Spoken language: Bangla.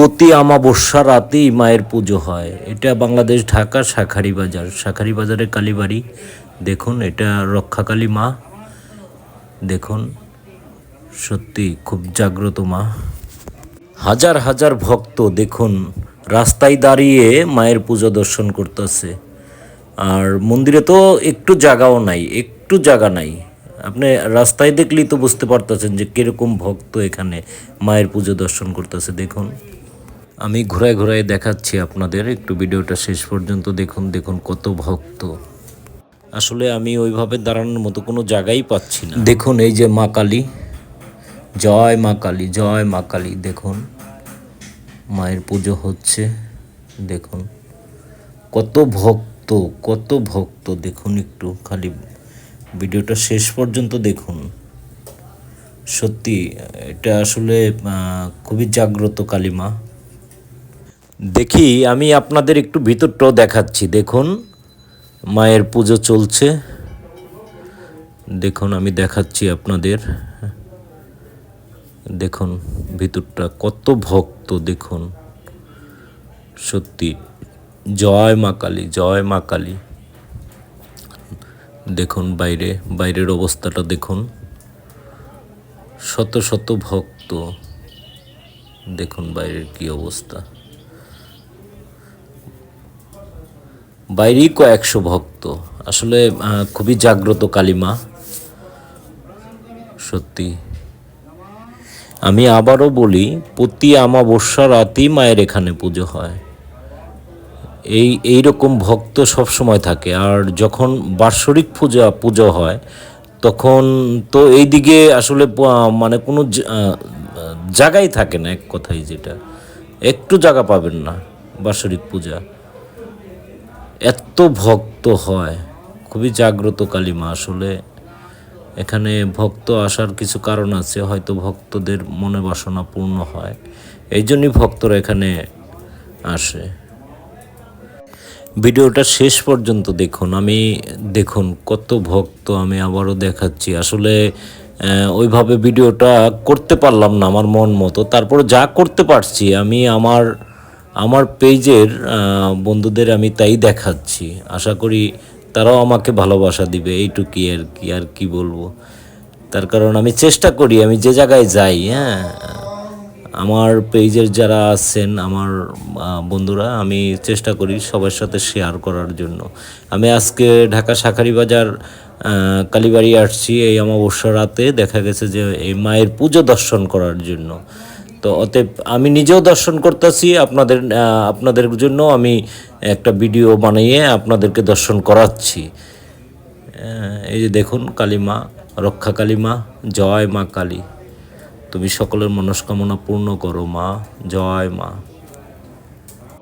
প্রতি আমাবস্যা রাতেই মায়ের পুজো হয়। এটা বাংলাদেশ ঢাকা শাখারি বাজার। শাখারি বাজারে কালীবাড়ি দেখুন, এটা রক্ষাকালী মা। দেখুন, সত্যি খুব জাগ্রত মা। হাজার হাজার ভক্ত, দেখুন, রাস্তায় দাঁড়িয়ে মায়ের পুজো দর্শন করতেছে। আর মন্দিরে তো একটু জায়গাও নাই, একটু জায়গা নাই। আপনি রাস্তায় দেখলেই তো বুঝতে পারতেছেন যে কীরকম ভক্ত এখানে মায়ের পুজো দর্শন করতেছে। দেখুন। আমি ঘুরায় ঘুরায় দেখাচ্ছি আপনাদের। একটু ভিডিওটা শেষ পর্যন্ত দেখুন দেখুন কত ভক্ত। আসলে আমি ওইভাবে দাঁড়ানোর মতো কোনো জায়গাই পাচ্ছি না। দেখুন এই যে মা কালী। জয় মা কালী, জয় মা কালী, দেখুন। মায়ের পুজো হচ্ছে, দেখুন। কত ভক্ত কত ভক্ত, দেখুন একটু খালি ভিডিওটা শেষ পর্যন্ত দেখুন। সত্যি, এটা আসলে খুবই জাগ্রত কালিমা দেখি, আমি আপনাদের একটু ভিতরটাও দেখাচ্ছি। দেখুন, মায়ের পুজো চলছে। দেখুন, আমি দেখাচ্ছি আপনাদের। দেখুন, ভিতরটা কত ভক্ত, দেখুন। সত্যি, জয় মা কালী, জয় মা কালী। দেখুন, বাইরে, বাইরের অবস্থাটা দেখুন। শত শত ভক্ত। দেখুন, বাইরের কি অবস্থা। বাইরেই কয়েকশো ভক্ত। আসলে খুবই জাগ্রত কালিমা। সত্যি। আমি আবারও বলি, প্রতি আমাবস্যা রাতেই মায়ের এখানে পুজো হয়। এই এই রকম ভক্ত সব সময় থাকে। আর যখন বাৎসরিক পূজা, পুজো হয়, তখন তো এইদিকে আসলে মানে কোনো জায়গাই থাকে না, এক কথাই যেটা। একটু জায়গা পাবেন না বাৎসরিক পূজা। এত ভক্ত হয়, খুবই জাগ্রত কালিমা। আসলে এখানে ভক্ত আসার কিছু কারণ আছে, হয়তো ভক্তদের মনে বাসনা পূর্ণ হয় এই জন্যই ভক্তরা এখানে আসে। ভিডিওটা শেষ পর্যন্ত দেখুন, আমি দেখুন কত ভক্ত আমি আবারও দেখাচ্ছি। আসলে ওইভাবে ভিডিওটা করতে পারলাম না আমার মন মতো, তারপরে যা করতে পারছি আমি আমার আমার পেজের বন্ধুদের আমি তাই দেখাচ্ছি। আশা করি তারাও আমাকে ভালোবাসা দিবে, এইটুকুই আর কি আর কি বলব। তার কারণ আমি চেষ্টা করি, আমি যে জায়গায় যাই হ্যাঁ। আমার পেজের যারা আছেন, আমার বন্ধুরা, আমি চেষ্টা করি সবার সাথে শেয়ার করার জন্য। আমি আজকে ঢাকা শাখারি বাজার কালীবাড়ি আসছি, এই অমাবস্যা রাতে। দেখা গেছে যে এই মায়ের পুজো দর্শন করার জন্য। তো অতএব আমি নিজেও দর্শন করতেছি, আপনাদের আপনাদের জন্য আমি একটা ভিডিও বানিয়ে আপনাদেরকে দর্শন করাচ্ছি। এই যে দেখুন, কালীমা, রক্ষা কালীমা, জয় মা কালী। তুমি সকলের মনস্কামনা পূর্ণ করো মা, জয় মা।